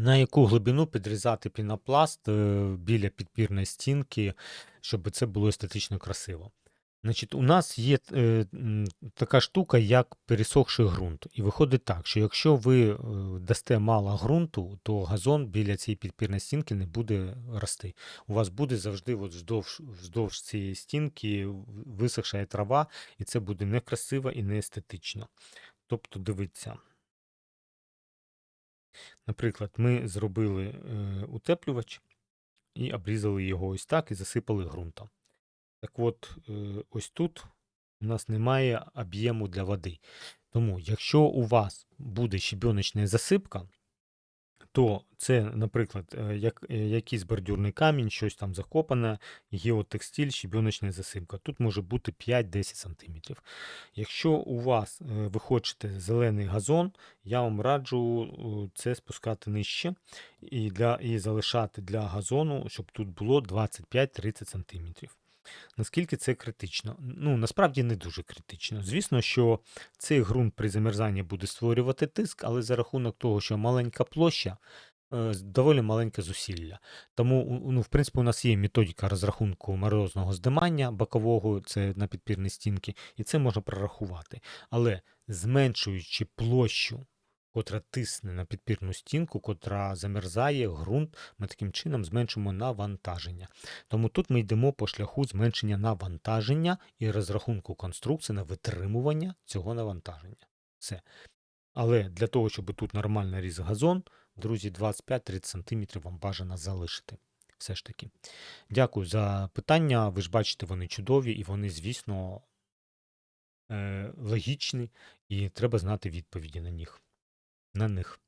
На яку глибину підрізати пінопласт е, біля підпірної стінки, щоб це було естетично красиво? Значить, у нас є е, така штука, як пересохший ґрунт. І виходить так, що якщо ви е, дасте мало ґрунту, то газон біля цієї підпірної стінки не буде рости. У вас буде завжди от вздовж, вздовж цієї стінки висохша трава, і це буде некрасиво і не естетично. Тобто, дивіться. Наприклад, ми зробили е, утеплювач і обрізали його ось так і засипали ґрунтом. Так от, е, ось тут у нас немає об'єму для води. Тому, якщо у вас буде щебіночна засипка, то це, наприклад, е, як, е, якийсь бордюрний камінь, щось там закопане, геотекстиль, щебіночна засипка. Тут може бути 5-10 см. Якщо у вас е, ви хочете зелений газон, я вам раджу це спускати нижче і, для, і залишати для газону, щоб тут було 25-30 см. Наскільки це критично? Ну, насправді не дуже критично. Звісно, що цей ґрунт при замерзанні буде створювати тиск, але за рахунок того, що маленька площа, е, доволі маленьке зусилля. Тому, ну, в принципі, у нас є методика розрахунку морозного здимання бокового, це на підпірні стінки, і це можна прорахувати. Але зменшуючи площу, котра тисне на підпірну стінку, котра замерзає ґрунт, ми таким чином зменшимо навантаження. Тому тут ми йдемо по шляху зменшення навантаження і розрахунку конструкції на витримування цього навантаження. Все. Але для того, щоб тут нормально ріс газон, друзі, 25-30 см вам бажано залишити. Все ж таки. Дякую за питання. Ви ж бачите, вони чудові і вони, звісно, е, логічні, і треба знати відповіді на них. На них.